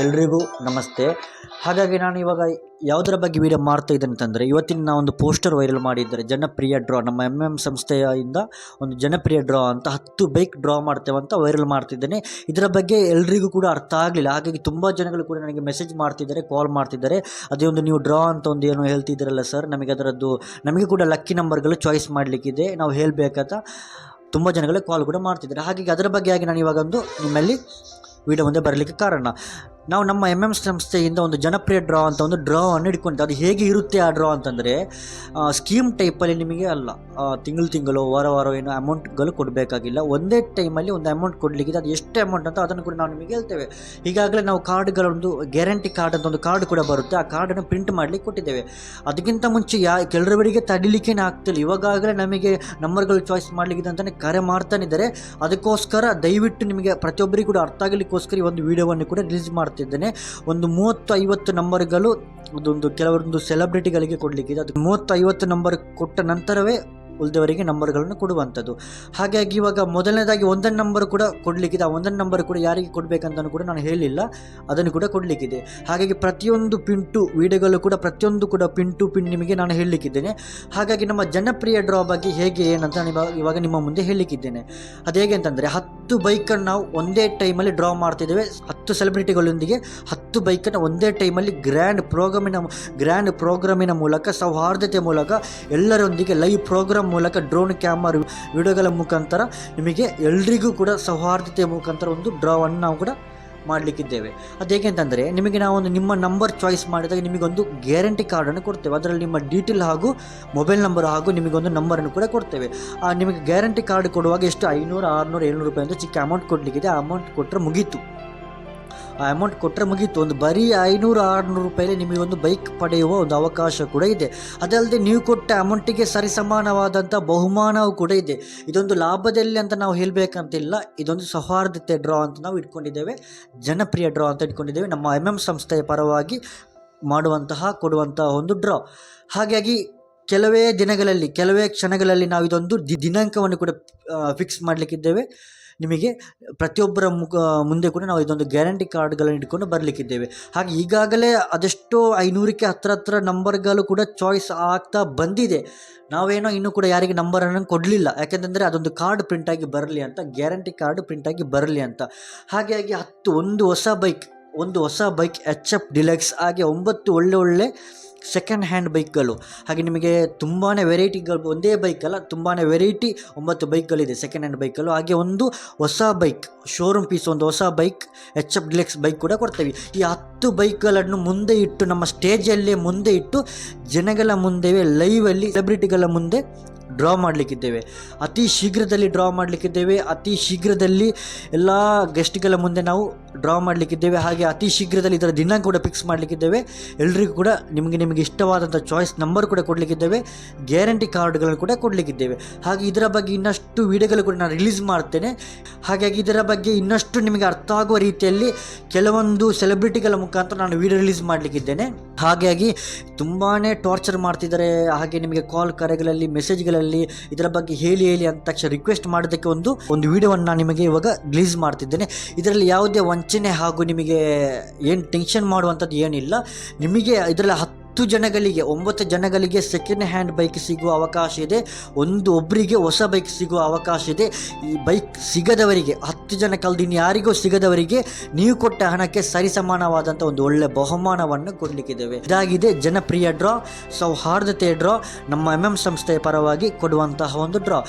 ಎಲ್ರಿಗೂ ನಮಸ್ತೆ. ಹಾಗಾಗಿ ನಾನು ಇವಾಗ ಯಾವುದರ ಬಗ್ಗೆ ವಿಡಿಯೋ ಮಾಡ್ತಾ ಇದ್ದೇನೆ ಅಂತಂದರೆ, ಇವತ್ತಿನ ನಾವು ಒಂದು ಪೋಸ್ಟರ್ ವೈರಲ್ ಮಾಡಿದ್ದಾರೆ. ಜನಪ್ರಿಯ ಡ್ರಾ, ನಮ್ಮ ಎಂ ಎಂ ಸಂಸ್ಥೆಯಿಂದ ಒಂದು ಜನಪ್ರಿಯ ಡ್ರಾ ಅಂತ, ಹತ್ತು ಬೈಕ್ ಡ್ರಾ ಮಾಡ್ತೇವೆ ಅಂತ ವೈರಲ್ ಮಾಡ್ತಿದ್ದೇನೆ ಇದರ ಬಗ್ಗೆ ಎಲ್ರಿಗೂ ಕೂಡ ಅರ್ಥ ಆಗಲಿಲ್ಲ. ಹಾಗಾಗಿ ತುಂಬ ಜನಗಳು ಕೂಡ ನನಗೆ ಮೆಸೇಜ್ ಮಾಡ್ತಿದ್ದಾರೆ ಕಾಲ್ ಮಾಡ್ತಿದ್ದಾರೆ. ಅದೇ ಒಂದು ನೀವು ಡ್ರಾ ಅಂತ ಒಂದು ಏನು ಹೇಳ್ತಿದ್ದೀರಲ್ಲ ಸರ್ ನಮಗೆ ಅದರದ್ದು, ನಮಗೆ ಕೂಡ ಲಕ್ಕಿ ನಂಬರ್ಗಳು ಚಾಯ್ಸ್ ಮಾಡಲಿಕ್ಕಿದೆ. ನಾವು ಹೇಳಬೇಕಂತ ತುಂಬ ಜನಗಳು ಕಾಲ್ ಕೂಡ ಮಾಡ್ತಿದ್ದಾರೆ. ಹಾಗಾಗಿ ಅದರ ಬಗ್ಗೆ ಆಗಿ ನಾನು ಇವಾಗ ಒಂದು ನಿಮ್ಮಲ್ಲಿ ವಿಡಿಯೋ ಮುಂದೆ ಬರಲಿಕ್ಕೆ ಕಾರಣ. ನಾವು ನಮ್ಮ ಎಂ ಎಂ ಸಂಸ್ಥೆಯಿಂದ ಒಂದು ಜನಪ್ರಿಯ ಡ್ರಾ ಅಂತ ಒಂದು ಡ್ರಾ ಅನ್ನು ಇಟ್ಕೊಂಡಿದ್ದೆ ಅದು ಹೇಗೆ ಇರುತ್ತೆ ಆ ಡ್ರಾ ಅಂತಂದರೆ ಸ್ಕೀಮ್ ಟೈಪಲ್ಲಿ ನಿಮಗೆ ಅಲ್ಲ ತಿಂಗಳು ತಿಂಗಳು, ವಾರ ವಾರ ಏನು ಅಮೌಂಟ್ಗಳು ಕೊಡಬೇಕಾಗಿಲ್ಲ. ಒಂದೇ ಟೈಮಲ್ಲಿ ಒಂದು ಅಮೌಂಟ್ ಕೊಡಲಿಕ್ಕಿದೆ. ಅದು ಎಷ್ಟು ಅಮೌಂಟ್ ಅಂತ ಅದನ್ನು ಕೂಡ ನಾವು ನಿಮಗೆ ಹೇಳ್ತೇವೆ. ಈಗಾಗಲೇ ನಾವು ಕಾರ್ಡ್ಗಳೊಂದು ಗ್ಯಾರಂಟಿ ಕಾರ್ಡ್ ಅಂತ ಒಂದು ಕಾರ್ಡ್ ಕೂಡ ಬರುತ್ತೆ. ಆ ಕಾರ್ಡನ್ನು ಪ್ರಿಂಟ್ ಮಾಡಲಿಕ್ಕೆ ಕೊಟ್ಟಿದ್ದೇವೆ. ಅದಕ್ಕಿಂತ ಮುಂಚೆ ಯಾ, ಕೆಲವರಿಗೆ ತಡಿಲಿಕ್ಕೆ ಆಗ್ತಿಲ್ಲ. ಇವಾಗಲೇ ನಮಗೆ ನಂಬರ್ಗಳು ಚಾಯ್ಸ್ ಮಾಡಲಿಕ್ಕಿದೆ ಅಂತಲೇ ಕರೆ ಮಾಡ್ತಾನಿದ್ದಾರೆ ಅದಕ್ಕೋಸ್ಕರ ದಯವಿಟ್ಟು ನಿಮಗೆ ಪ್ರತಿಯೊಬ್ಬರಿಗೂ ಕೂಡ ಅರ್ಥ ಆಗಲಿಕ್ಕೋಸ್ಕರ ಈ ಒಂದು ವಿಡಿಯೋವನ್ನು ಕೂಡ ರಿಲೀಸ್ ಮಾಡ್ತಿದ್ದೇನೆ ಒಂದು ಮೂವತ್ತು ಐವತ್ತು ನಂಬರ್ಗಳು, ಅದೊಂದು ಕೆಲವೊಂದು ಸೆಲೆಬ್ರಿಟಿಗಳಿಗೆ ಕೊಡಲಿಕ್ಕಿದೆ. ಅದು ಮೂವತ್ತು ಐವತ್ತು ನಂಬರ್ ಕೊಟ್ಟ ನಂತರವೇ ಉಳಿದವರಿಗೆ ನಂಬರ್ಗಳನ್ನು ಕೊಡುವಂಥದ್ದು. ಹಾಗಾಗಿ ಇವಾಗ ಮೊದಲನೇದಾಗಿ ಒಂದೊಂದು ನಂಬರ್ ಕೂಡ ಕೊಡಲಿಕ್ಕಿದೆ. ಆ ಒಂದೊಂದು ನಂಬರ್ ಕೂಡ ಯಾರಿಗೆ ಕೊಡಬೇಕಂತಲೂ ಕೂಡ ನಾನು ಹೇಳಿಲ್ಲ. ಅದನ್ನು ಕೂಡ ಕೊಡಲಿಕ್ಕಿದೆ. ಹಾಗಾಗಿ ಪ್ರತಿಯೊಂದು ಪಿನ್ ಟು ವಿಡಿಯೋಗಳು ಕೂಡ ಪ್ರತಿಯೊಂದು ಕೂಡ ಪಿನ್ ಟು ಪಿನ್ ನಿಮಗೆ ನಾನು ಹೇಳಲಿಕ್ಕಿದ್ದೇನೆ ಹಾಗಾಗಿ ನಮ್ಮ ಜನಪ್ರಿಯ ಡ್ರಾ ಬಗ್ಗೆ ಹೇಗೆ ಏನಂತ ನಾನು ಇವಾಗ ನಿಮ್ಮ ಮುಂದೆ ಹೇಳಲಿಕ್ಕಿದ್ದೇನೆ ಅದು ಹೇಗೆ ಅಂತಂದರೆ ಹತ್ತು ಬೈಕನ್ನು ನಾವು ಒಂದೇ ಟೈಮಲ್ಲಿ ಡ್ರಾ ಮಾಡ್ತಿದ್ದೇವೆ. ಹತ್ತು ಸೆಲೆಬ್ರಿಟಿಗಳೊಂದಿಗೆ ಹತ್ತು ಬೈಕನ್ನು ಒಂದೇ ಟೈಮಲ್ಲಿ ಗ್ರ್ಯಾಂಡ್ ಪ್ರೋಗ್ರಾಮಿನ ಗ್ರ್ಯಾಂಡ್ ಪ್ರೋಗ್ರಾಮಿನ ಮೂಲಕ ಸೌಹಾರ್ದತೆ ಮೂಲಕ ಎಲ್ಲರೊಂದಿಗೆ ಲೈವ್ ಪ್ರೋಗ್ರಾಮ್ ಮೂಲಕ ಡ್ರೋನ್ ಕ್ಯಾಮರ್ ವಿಡಿಯೋಗಳ ಮುಖಾಂತರ ನಿಮಗೆ ಎಲ್ರಿಗೂ ಕೂಡ ಸೌಹಾರ್ದತೆಯ ಮುಖಾಂತರ ಒಂದು ಡ್ರಾವನ್ನು ನಾವು ಕೂಡ ಮಾಡಲಿಕ್ಕಿದ್ದೇವೆ. ಅದು ಹೇಗೆ ಅಂತಂದರೆ, ನಿಮಗೆ ನಾವು ಒಂದು ನಿಮ್ಮ ನಂಬರ್ ಚಾಯ್ಸ್ ಮಾಡಿದಾಗ ನಿಮಗೊಂದು ಗ್ಯಾರಂಟಿ ಕಾರ್ಡನ್ನು ಕೊಡ್ತೇವೆ. ಅದರಲ್ಲಿ ನಿಮ್ಮ ಡೀಟೇಲ್ ಹಾಗೂ ಮೊಬೈಲ್ ನಂಬರ್ ಹಾಗೂ ನಿಮಗೊಂದು ನಂಬರನ್ನು ಕೂಡ ಕೊಡ್ತೇವೆ. ಆ, ನಿಮಗೆ ಗ್ಯಾರಂಟಿ ಕಾರ್ಡ್ ಕೊಡುವಾಗ ಎಷ್ಟು? ಐನೂರು, ಆರುನೂರು, ಏಳ್ನೂರು ರೂಪಾಯಿ ಅಂತ ಚಿಕ್ಕ ಅಮೌಂಟ್ ಕೊಡಲಿಕ್ಕಿದೆ. ಆ ಅಮೌಂಟ್ ಕೊಟ್ಟರೆ ಮುಗೀತು. ಅಮೌಂಟ್ ಕೊಟ್ಟರೆ ಮುಗೀತು. ಒಂದು ಬರೀ ಐನೂರು, ಆರುನೂರು ರೂಪಾಯಲ್ಲಿ ನಿಮಗೆ ಒಂದು ಬೈಕ್ ಪಡೆಯುವ ಒಂದು ಅವಕಾಶ ಕೂಡ ಇದೆ. ಅದಲ್ಲದೆ ನೀವು ಕೊಟ್ಟ ಅಮೌಂಟಿಗೆ ಸರಿಸಮಾನವಾದಂಥ ಬಹುಮಾನವೂ ಕೂಡ ಇದೆ. ಇದೊಂದು ಲಾಭದಲ್ಲಿ ಅಂತ ನಾವು ಹೇಳಬೇಕಂತಿಲ್ಲ. ಇದೊಂದು ಸೌಹಾರ್ದತೆ ಡ್ರಾ ಅಂತ ನಾವು ಇಟ್ಕೊಂಡಿದ್ದೇವೆ. ಜನಪ್ರಿಯ ಡ್ರಾ ಅಂತ ಇಟ್ಕೊಂಡಿದ್ದೇವೆ. ನಮ್ಮ ಎಂ ಎಂ ಸಂಸ್ಥೆಯ ಪರವಾಗಿ ಮಾಡುವಂತಹ ಕೊಡುವಂತಹ ಒಂದು ಡ್ರಾ ಹಾಗಾಗಿ ಕೆಲವೇ ದಿನಗಳಲ್ಲಿ, ಕೆಲವೇ ಕ್ಷಣಗಳಲ್ಲಿ ನಾವು ಇದೊಂದು ದಿನಾಂಕವನ್ನು ಕೂಡ ಫಿಕ್ಸ್ ಮಾಡಲಿಕ್ಕಿದ್ದೇವೆ. ನಿಮಗೆ ಪ್ರತಿಯೊಬ್ಬರ ಮುಖ, ಮುಂದೆ ಕೂಡ ನಾವು ಇದೊಂದು ಗ್ಯಾರಂಟಿ ಕಾರ್ಡ್ಗಳನ್ನು ಇಟ್ಕೊಂಡು ಬರಲಿಕ್ಕಿದ್ದೇವೆ. ಹಾಗೆ ಈಗಾಗಲೇ ಅದೆಷ್ಟೋ ಐನೂರಕ್ಕೆ ಹತ್ರ ಹತ್ರ ನಂಬರ್ಗಳು ಕೂಡ ಚಾಯ್ಸ್ ಆಗ್ತಾ ಬಂದಿದೆ. ನಾವೇನೋ ಇನ್ನೂ ಕೂಡ ಯಾರಿಗೆ ನಂಬರನ್ನು ಕೊಡಲಿಲ್ಲ. ಯಾಕೆಂತಂದರೆ ಅದೊಂದು ಕಾರ್ಡ್ ಪ್ರಿಂಟಾಗಿ ಬರಲಿ ಅಂತ, ಗ್ಯಾರಂಟಿ ಕಾರ್ಡ್ ಪ್ರಿಂಟಾಗಿ ಬರಲಿ ಅಂತ. ಹಾಗಾಗಿ ಹತ್ತು, ಒಂದು ಹೊಸ ಬೈಕ್, ಒಂದು ಹೊಸ ಬೈಕ್ ಎಚ್ ಎಫ್ ಡಿಲೆಕ್ಸ್ ಹಾಗೆ ಒಂಬತ್ತು ಒಳ್ಳೆ ಒಳ್ಳೆ ಸೆಕೆಂಡ್ ಹ್ಯಾಂಡ್ ಬೈಕ್ಗಳು ಹಾಗೆ ನಿಮಗೆ ತುಂಬಾ ವೆರೈಟಿಗಳು ಒಂದೇ ಬೈಕಲ್ಲ ತುಂಬಾ ವೆರೈಟಿ ಒಂಬತ್ತು ಬೈಕ್ಗಳಿದೆ ಸೆಕೆಂಡ್ ಹ್ಯಾಂಡ್ ಬೈಕಲ್ಲು ಹಾಗೆ ಒಂದು ಹೊಸ ಬೈಕ್ ಶೋರೂಮ್ ಪೀಸ್ ಒಂದು ಹೊಸ bike H F deluxe bike ಕೂಡ ಕೊಡ್ತೇವೆ. ಈ ಬೈಕ್ಗಳನ್ನು ಮುಂದೆ ಇಟ್ಟು, ನಮ್ಮ ಸ್ಟೇಜಲ್ಲೇ ಮುಂದೆ ಇಟ್ಟು, ಜನಗಳ ಮುಂದೆವೇ, ಲೈವಲ್ಲಿ ಸೆಲೆಬ್ರಿಟಿಗಳ ಮುಂದೆ ಡ್ರಾ ಮಾಡಲಿಕ್ಕಿದ್ದೇವೆ. ಅತಿ ಶೀಘ್ರದಲ್ಲಿ ಡ್ರಾ ಮಾಡಲಿಕ್ಕಿದ್ದೇವೆ. ಅತಿ ಶೀಘ್ರದಲ್ಲಿ ಎಲ್ಲ ಗೆಸ್ಟ್ಗಳ ಮುಂದೆ ನಾವು ಡ್ರಾ ಮಾಡಲಿಕ್ಕಿದ್ದೇವೆ. ಹಾಗೆ ಅತಿ ಶೀಘ್ರದಲ್ಲಿ ಇದರ ದಿನಾಂಕ ಕೂಡ ಫಿಕ್ಸ್ ಮಾಡಲಿಕ್ಕಿದ್ದೇವೆ. ಎಲ್ರಿಗೂ ಕೂಡ ನಿಮಗೆ ನಿಮಗೆ ಇಷ್ಟವಾದಂಥ ಚಾಯ್ಸ್ ನಂಬರ್ ಕೂಡ ಕೊಡಲಿಕ್ಕಿದ್ದೇವೆ. ಗ್ಯಾರಂಟಿ ಕಾರ್ಡ್ಗಳನ್ನು ಕೂಡ ಕೊಡಲಿಕ್ಕಿದ್ದೇವೆ. ಹಾಗೆ ಇದರ ಬಗ್ಗೆ ಇನ್ನಷ್ಟು ವಿಡಿಯೋಗಳು ಕೂಡ ನಾನು ರಿಲೀಸ್ ಮಾಡ್ತೇನೆ. ಹಾಗಾಗಿ ಇದರ ಬಗ್ಗೆ ಇನ್ನಷ್ಟು ನಿಮಗೆ ಅರ್ಥ ಆಗುವ ರೀತಿಯಲ್ಲಿ ಕೆಲವೊಂದು ಸೆಲೆಬ್ರಿಟಿಗಳ ಮುಖಾಂತರ ನಾನು ವಿಡಿಯೋ ರಿಲೀಸ್ ಮಾಡಲಿಕ್ಕಿದ್ದೇನೆ. ಹಾಗಾಗಿ ತುಂಬಾ ಟಾರ್ಚರ್ ಮಾಡ್ತಿದ್ದಾರೆ. ಹಾಗೆ ನಿಮಗೆ ಕಾಲ್ ಕರೆಗಳಲ್ಲಿ ಮೆಸೇಜ್ಗಳಲ್ಲಿ ಇದರ ಬಗ್ಗೆ ಹೇಳಿ ಹೇಳಿ ಅಂತ ತಕ್ಷಣ ರಿಕ್ವೆಸ್ಟ್ ಮಾಡೋದಕ್ಕೆ ಒಂದು ಒಂದು ವಿಡಿಯೋವನ್ನು ನಾನು ನಿಮಗೆ ಇವಾಗ ರಿಲೀಸ್ ಮಾಡ್ತಿದ್ದೇನೆ. ಇದರಲ್ಲಿ ಯಾವುದೇ ವಂಚನೆ ಹಾಗೂ ನಿಮಗೆ ಏನು ಟೆನ್ಷನ್ ಮಾಡುವಂಥದ್ದು ಏನಿಲ್ಲ. ನಿಮಗೆ ಇದರಲ್ಲಿ ಹತ್ತು ಜನಗಳಿಗೆ, ಒಂಬತ್ತು ಜನಗಳಿಗೆ ಸೆಕೆಂಡ್ ಹ್ಯಾಂಡ್ ಬೈಕ್ ಸಿಗುವ ಅವಕಾಶ ಇದೆ. ಒಂದು ಒಬ್ಬರಿಗೆ ಹೊಸ ಬೈಕ್ ಸಿಗುವ ಅವಕಾಶ ಇದೆ. ಈ ಬೈಕ್ ಸಿಗದವರಿಗೆ, ಹತ್ತು ಜನ ಕಲ್ದು ಯಾರಿಗೂ ಸಿಗದವರಿಗೆ ನೀವು ಕೊಟ್ಟ ಹಣಕ್ಕೆ ಸರಿಸಮಾನವಾದಂಥ ಒಂದು ಒಳ್ಳೆ ಬಹುಮಾನವನ್ನು ಕೊಡಲಿಕ್ಕಿದ್ದೇವೆ ಇದಾಗಿದೆ ಜನಪ್ರಿಯ ಡ್ರಾ ಸೌಹಾರ್ದತೆ ಡ್ರಾ ನಮ್ಮ ಎಂ ಎಂ ಸಂಸ್ಥೆಯ ಪರವಾಗಿ ಕೊಡುವಂತಹ ಒಂದು ಡ್ರಾ